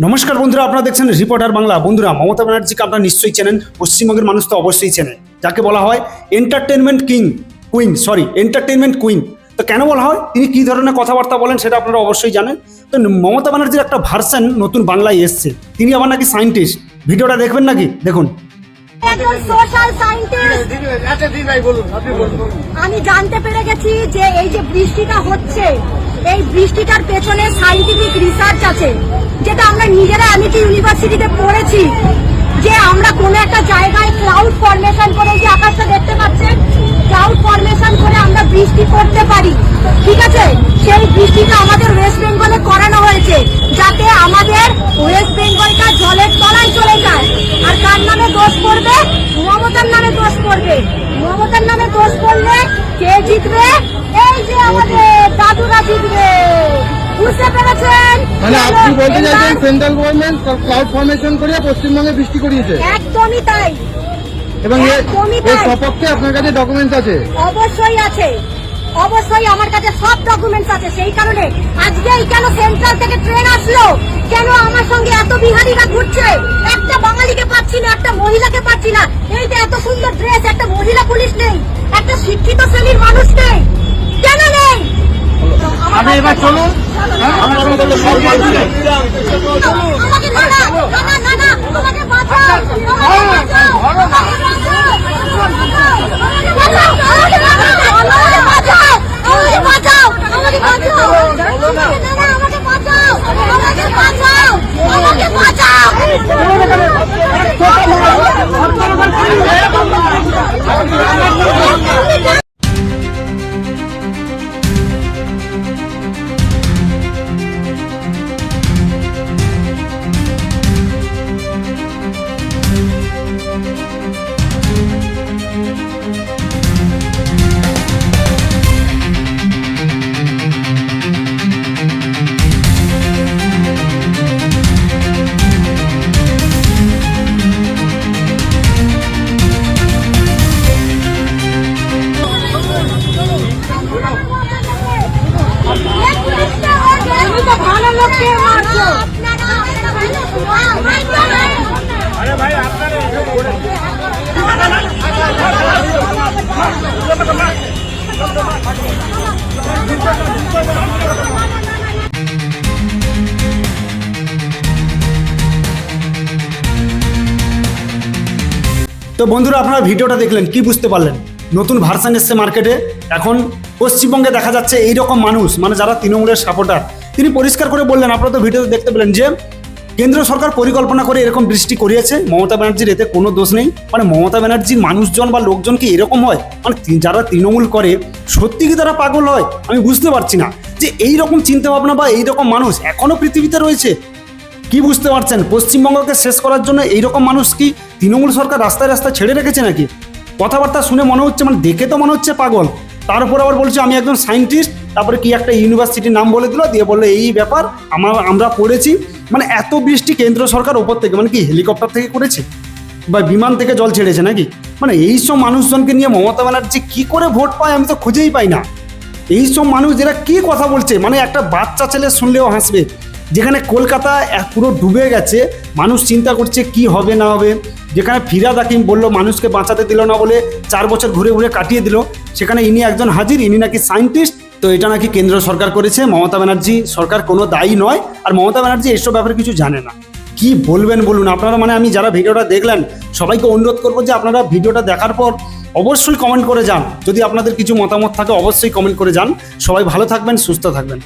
নমস্কার বন্ধুরা আপনারা দেখছেন রিপোর্টার বাংলা বন্ধুরা মমতা ব্যানার্জিকে আপনারা নিশ্চয়ই চেনেন পশ্চিমবঙ্গের মানুষ তো অবশ্যই চেনে যাকে বলা হয় entertainment king queen sorry entertainment queen তো কেন বলা হয় তিনি কী ধরনের কথাবার্তা বলেন সেটা আপনারা অবশ্যই জানেন তো মমতা ব্যানার্জির একটা ভার্সান নতুন বাংলায় এসছে তিনি আবার নাকি সায়েন্টিস্ট ভিডিওটা দেখবেন নাকি দেখুন আচ্ছা আমি জানতে পেরে গেছি যে এই যে বৃষ্টিটা হচ্ছে এই বৃষ্টিটার পেছনে সাইন্টিফিক রিসার্চ আছে, যেটা আমরা নিজেরা আমিটি ইউনিভার্সিটিতে পড়েছি, যে আমরা কোনো একটা জায়গায় ক্লাউড ফর্মেশন করে যে আকাশটা দেখতে পাচ্ছেন ক্লাউড ফর্মেশন করে আমরা বৃষ্টি করতে পারি, ঠিক আছে? সেই বৃষ্টিটা আমাদের ওয়েস্ট বেঙ্গলে করানো হয়েছে, যাতে আমাদের ওয়েস্ট বেঙ্গলটা জলের তলায় চলে যায়। আর কার নামে দোষ পড়বে? মমতার নামে দোষ পড়বে। মমতার নামে দোষ পড়লে কে জিতবে? এই যে আমাদের মানে আপনি বলতে চাইছেন সেন্ট্রাল গভর্নমেন্ট ক্লাউড ফরমেশন করে পশ্চিমবঙ্গে বৃষ্টি করিয়েছে? একদমই তাই। এবং এর। সপক্ষে আপনার কাছে ডকুমেন্টস আছে? অবশ্যই আছে। অবশ্যই আমার কাছে সব ডকুমেন্টস আছে। সেই কারণে আজকেই কেন সেন্ট্রাল থেকে ট্রেন আসলো? কেন আমার সঙ্গে এত বিহারিরা ঘুরছে? একটা বাঙালিকে পাচ্ছি না একটা মহিলাকে পাচ্ছি না। এই যে এত সুন্দর ড্রেস একটা মহিলা পুলিশ নেই একটা শিক্ষিত শ্রেণির মানুষ নেই। কেন নেই? চলুন। আমাকে বাঁচাও! আমাকে বাঁচাও! তো বন্ধুরা আপনারা ভিডিওটা দেখলেন, কি বুঝতে পারলেন? নতুন ভার্সান এসছে মার্কেটে এখন পশ্চিমবঙ্গে দেখা যাচ্ছে এই রকম মানুষ মানে যারা তৃণমূলের সাপোর্টার তিনি পরিষ্কার করে বললেন, আপনারা তো ভিডিওতে দেখতে পেলেন যে কেন্দ্র সরকার পরিকল্পনা করে এরকম বৃষ্টি করিয়েছে, মমতা ব্যানার্জির এতে কোনো দোষ নেই। মানে মমতা ব্যানার্জির মানুষজন বা লোকজন কি এরকম হয়? মানে যারা তৃণমূল করে, সত্যি কি তারা পাগল হয়? আমি বুঝতে পারছি না। যে এই রকম চিন্তাভাবনা বা এই রকম মানুষ এখনও পৃথিবীতে রয়েছে কি বুঝতে পারছেন? পশ্চিমবঙ্গকে শেষ করার জন্য এইরকম মানুষ কি তৃণমূল সরকার রাস্তায় রাস্তায় ছেড়ে রেখেছে নাকি? কথাবার্তা শুনে মনে হচ্ছে মানে দেখে তো মনে হচ্ছে পাগল। তার উপর আবার বলছে, আমি একজন সায়েন্টিস্ট তারপরে কি একটা ইউনিভার্সিটির নাম বলে দিল, দিয়ে বলল, এই ব্যাপার আমার আমরা পড়েছি মানে এত বৃষ্টি কেন্দ্র সরকার ওপর থেকে মানে কি হেলিকপ্টার থেকে করেছে? বা বিমান থেকে জল ছেড়েছে নাকি? মানে এইসব মানুষজনকে নিয়ে মমতা ব্যানার্জি কি করে ভোট পায় আমি তো খুঁজেই পাই না। এইসব মানুষ যারা কি কথা বলছে? মানে একটা বাচ্চা ছেলে শুনলেও হাসবে। যেখানে কলকাতা পুরো ডুবে গেছে, মানুষ চিন্তা করছে কি হবে না হবে। যেখানে ফিরাদ হাকিম বলল, মানুষকে বাঁচাতে দিল না বলে চার বছর ঘুরে ঘুরে কাটিয়ে দিল। সেখানে ইনি একজন হাজির, ইনি নাকি সায়েন্টিস্ট তো এটা নাকি কেন্দ্র সরকার করেছে, মমতা ব্যানার্জি সরকার কোনো দায়ী নয়। আর মমতা ব্যানার্জি এসব ব্যাপারে কিছু জানে না। কি বলবেন বলুন? আপনারা মানে আমি যারা ভিডিওটা দেখলেন, সবাইকে অনুরোধ করব যে আপনারা ভিডিওটা দেখার পর অবশ্যই কমেন্ট করে যান। যদি আপনাদের কিছু মতামত থাকে, অবশ্যই কমেন্ট করে যান। সবাই ভালো থাকবেন, সুস্থ থাকবেন।